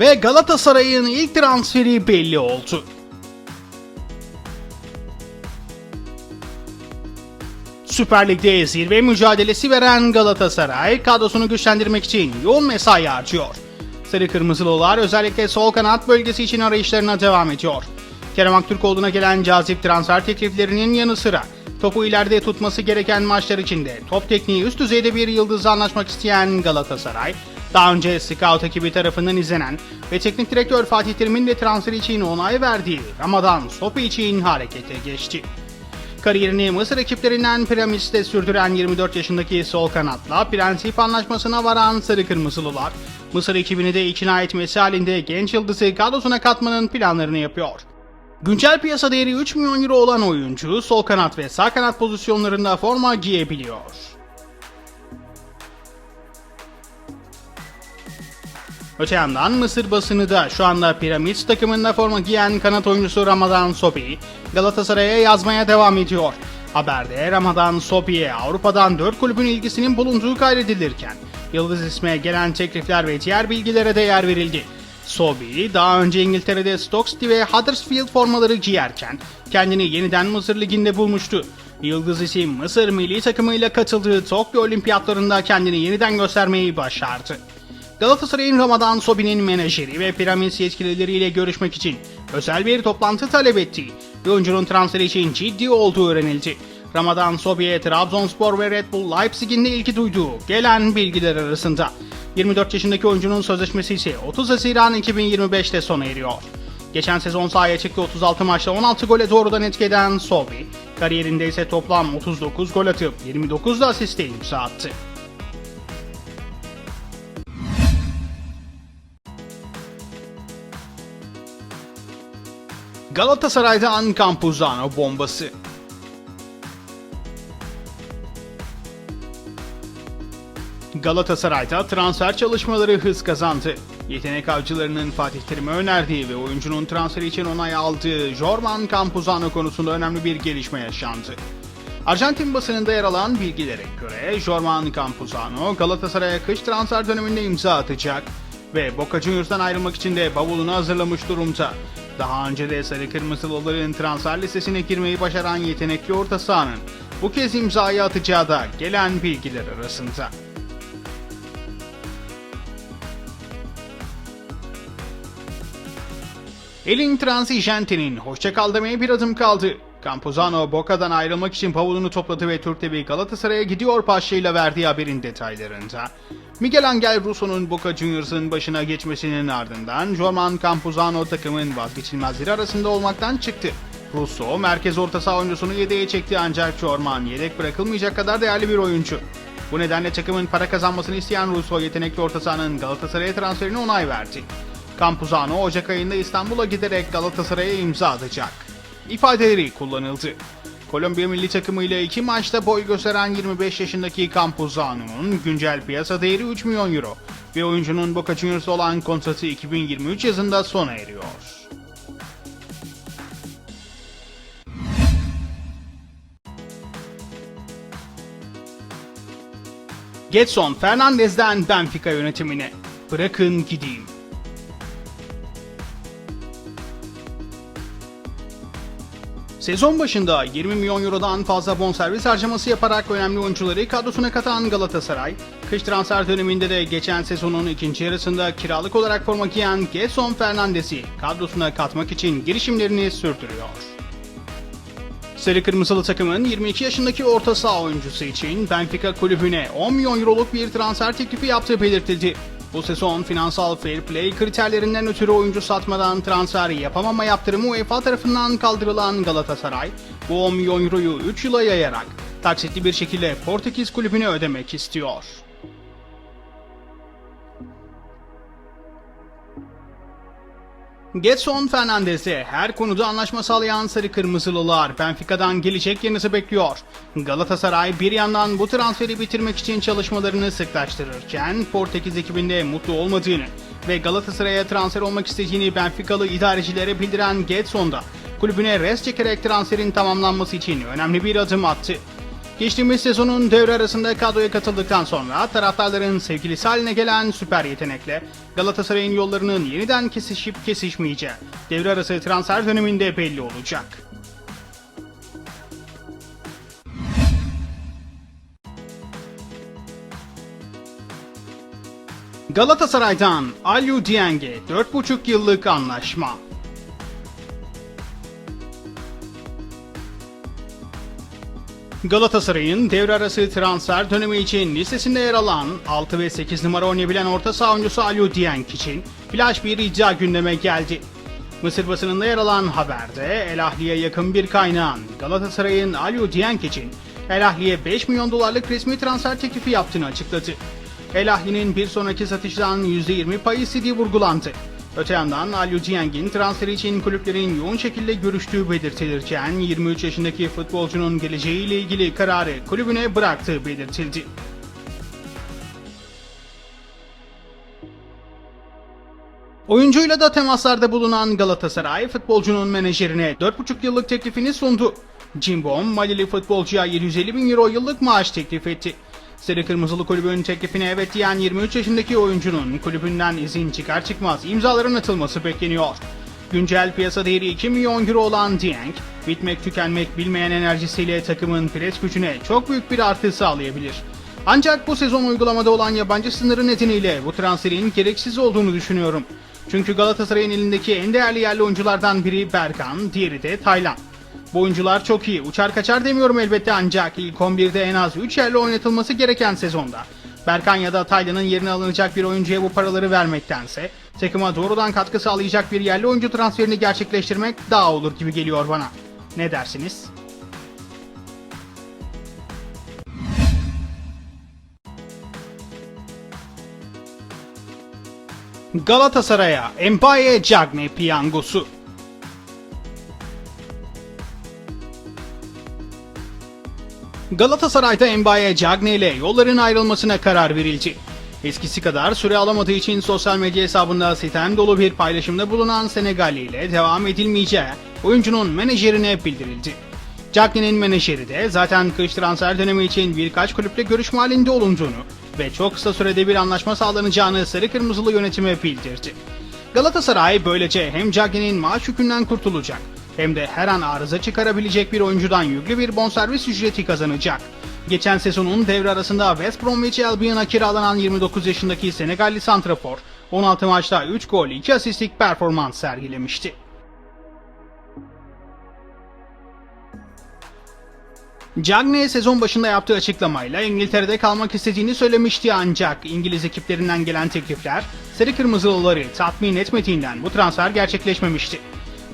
Ve Galatasaray'ın ilk transferi belli oldu. Süper Lig'de zirve mücadelesi veren Galatasaray kadrosunu güçlendirmek için yoğun mesai harcıyor. Sarı Kırmızılılar özellikle sol kanat bölgesi için arayışlarına devam ediyor. Kerem Aktürkoğlu'na gelen cazip transfer tekliflerinin yanı sıra topu ileride tutması gereken maçlar içinde top tekniği üst düzeyde bir yıldızla anlaşmak isteyen Galatasaray, daha önce scout ekibi tarafından izlenen ve teknik direktör Fatih Terim'in de transfer için onay verdiği Ramadan Sopi için harekete geçti. Kariyerini Mısır ekiplerinden Piramis'te sürdüren 24 yaşındaki sol kanatla prensip anlaşmasına varan Sarı Kırmızılılar, Mısır ekibini de ikna etmesi halinde genç yıldızı kadrosuna katmanın planlarını yapıyor. Güncel piyasa değeri 3 milyon euro olan oyuncu sol kanat ve sağ kanat pozisyonlarında forma giyebiliyor. Öte yandan Mısır basını da şu anda Piramit takımında forma giyen kanat oyuncusu Ramadan Sopi Galatasaray'a yazmaya devam ediyor. Haberde Ramadan Sopi'ye Avrupa'dan 4 kulübün ilgisinin bulunduğu kaydedilirken Yıldız isme gelen teklifler ve diğer bilgilere de yer verildi. Sobi daha önce İngiltere'de Stoke City ve Huddersfield formaları giyerken kendini yeniden Mısır Ligi'nde bulmuştu. Yıldız isim Mısır milli takımıyla katıldığı Tokyo Olimpiyatlarında kendini yeniden göstermeyi başardı. Galatasaray'ın Ramadan Sobi'nin menajeri ve piramit yetkilileriyle görüşmek için özel bir toplantı talep ettiği ve oyuncunun transferi için ciddi olduğu öğrenildi. Ramadan Sobi'ye Trabzonspor ve Red Bull Leipzig'in de ilgi duyduğu gelen bilgiler arasında. 24 yaşındaki oyuncunun sözleşmesi ise 30 Haziran 2025'te sona eriyor. Geçen sezon sahaya çıktı 36 maçta 16 gole doğrudan etki eden Sobi, kariyerinde ise toplam 39 gol atıp 29 da asiste imza attı. Galatasaray'dan Campuzano bombası. Galatasaray'da transfer çalışmaları hız kazandı. Yetenek avcılarının Fatih Terim'e önerdiği ve oyuncunun transferi için onay aldığı Jorman Campuzano konusunda önemli bir gelişme yaşandı. Arjantin basınında yer alan bilgilere göre Jorman Campuzano Galatasaray'a kış transfer döneminde imza atacak ve Boca Juniors'tan ayrılmak için de bavulunu hazırlamış durumda. Daha önce de Sarı Kırmızılıların transfer listesine girmeyi başaran yetenekli orta sahanın bu kez imzayı atacağı da gelen bilgiler arasında. Elin Transigente'nin hoşça kal demeye bir adım kaldı. Campuzano Boca'dan ayrılmak için bavulunu topladı ve Türk TV Galatasaray'a gidiyor başlığıyla verdiği haberin detaylarında. Miguel Angel Russo'nun Boca Juniors'ın başına geçmesinin ardından Jorman Campuzano takımın vazgeçilmezleri arasında olmaktan çıktı. Russo merkez orta saha oyuncusunu yedeğe çekti ancak Jorman yedek bırakılmayacak kadar değerli bir oyuncu. Bu nedenle takımın para kazanmasını isteyen Russo yetenekli orta sahanın Galatasaray'a transferine onay verdi. Campuzano Ocak ayında İstanbul'a giderek Galatasaray'a imza atacak. İfadeleri kullanıldı. Kolombiya milli takımı ile iki maçta boy gösteren 25 yaşındaki Campuzano'nun güncel piyasa değeri 3 milyon euro ve oyuncunun Boca Juniors olan kontratı 2023 yazında sona eriyor. Getson Fernandez'den Benfica yönetimine. Bırakın gideyim. Sezon başında 20 milyon eurodan fazla bonservis harcaması yaparak önemli oyuncuları kadrosuna katan Galatasaray, kış transfer döneminde de geçen sezonun ikinci yarısında kiralık olarak forma giyen Gelson Fernandes'i kadrosuna katmak için girişimlerini sürdürüyor. Sarı Kırmızılı takımın 22 yaşındaki orta saha oyuncusu için Benfica kulübüne 10 milyon euroluk bir transfer teklifi yaptığı belirtildi. Bu sezon finansal fair play kriterlerinden ötürü oyuncu satmadan transfer yapamama yaptırımı UEFA tarafından kaldırılan Galatasaray, bu 10 milyon euroyu 3 yıla yayarak taksitli bir şekilde Portekiz kulübüne ödemek istiyor. Getson Fernandez'e her konuda anlaşma sağlayan Sarı Kırmızılılar Benfica'dan gelecek yanıtı bekliyor. Galatasaray bir yandan bu transferi bitirmek için çalışmalarını sıklaştırırken Portekiz ekibinde mutlu olmadığını ve Galatasaray'a transfer olmak istediğini Benficalı idarecilere bildiren Getson da kulübüne res çekerek transferin tamamlanması için önemli bir adım attı. Geçtiğimiz sezonun devre arasında kadroya katıldıktan sonra taraftarların sevgilisi haline gelen süper yetenekle Galatasaray'ın yollarının yeniden kesişip kesişmeyeceği devre arası transfer döneminde belli olacak. Galatasaray'dan Aliou Dieng'e 4,5 yıllık anlaşma. Galatasaray'ın devre arası transfer dönemi için listesinde yer alan 6 ve 8 numara oynayabilen orta saha oyuncusu Aliou Dieng için flash bir iddia gündeme geldi. Mısır basınında yer alan haberde El Ahli'ye yakın bir kaynağın Galatasaray'ın Aliou Dieng için El Ahli'ye 5 milyon dolarlık resmi transfer teklifi yaptığını açıkladı. El Ahli'nin bir sonraki satıştan %20 pay istediği vurgulandı. Öte yandan Aliou Dieng'in transferi için kulüplerin yoğun şekilde görüştüğü belirtilirken 23 yaşındaki futbolcunun geleceğiyle ilgili kararı kulübüne bıraktığı belirtildi. Oyuncuyla da temaslarda bulunan Galatasaray futbolcunun menajerine 4,5 yıllık teklifini sundu. Cimbom, Malili futbolcuya 750 bin euro yıllık maaş teklif etti. Sarı Kırmızılı kulübün teklifine evet diyen 23 yaşındaki oyuncunun kulübünden izin çıkar çıkmaz imzaların atılması bekleniyor. Güncel piyasa değeri 2 milyon euro olan Dieng, bitmek tükenmek bilmeyen enerjisiyle takımın pres gücüne çok büyük bir artı sağlayabilir. Ancak bu sezon uygulamada olan yabancı sınırı nedeniyle bu transferin gereksiz olduğunu düşünüyorum. Çünkü Galatasaray'ın elindeki en değerli yerli oyunculardan biri Berkan, diğeri de Taylan. Bu oyuncular çok iyi. Uçar kaçar demiyorum elbette ancak ilk 11'de en az 3 yerli oynatılması gereken sezonda. Berkan ya da Taylan'ın yerine alınacak bir oyuncuya bu paraları vermektense takıma doğrudan katkı sağlayacak bir yerli oyuncu transferini gerçekleştirmek daha olur gibi geliyor bana. Ne dersiniz? Galatasaray'a Mbaye Cagne piyangosu. Galatasaray'da Mbaye Cagne ile yolların ayrılmasına karar verildi. Eskisi kadar süre alamadığı için sosyal medya hesabında sitem dolu bir paylaşımda bulunan Senegalli ile devam edilmeyeceği oyuncunun menajerine bildirildi. Cagne'nin menajeri de zaten kış transfer dönemi için birkaç kulüple görüşme halinde olunduğunu ve çok kısa sürede bir anlaşma sağlanacağını sarı kırmızılı yönetime bildirdi. Galatasaray böylece hem Cagne'nin maaş yükünden kurtulacak hem de her an arıza çıkarabilecek bir oyuncudan yüklü bir bonservis ücreti kazanacak. Geçen sezonun devre arasında West Bromwich Albion'a kiralanan 29 yaşındaki Senegalli santrafor 16 maçta 3 gol 2 asistlik performans sergilemişti. Cagney sezon başında yaptığı açıklamayla İngiltere'de kalmak istediğini söylemişti ancak İngiliz ekiplerinden gelen teklifler Sarı Kırmızılıları tatmin etmediğinden bu transfer gerçekleşmemişti.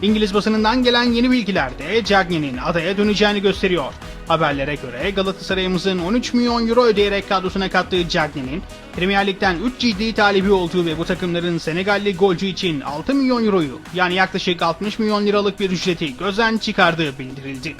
İngiliz basınından gelen yeni bilgiler de Cagney'nin adaya döneceğini gösteriyor. Haberlere göre Galatasaray'ımızın 13 milyon euro ödeyerek kadrosuna kattığı Cagney'nin Premier Lig'den 3 ciddi talibi olduğu ve bu takımların Senegalli golcü için 6 milyon euroyu yani yaklaşık 60 milyon liralık bir ücreti gözden çıkardığı bildirildi.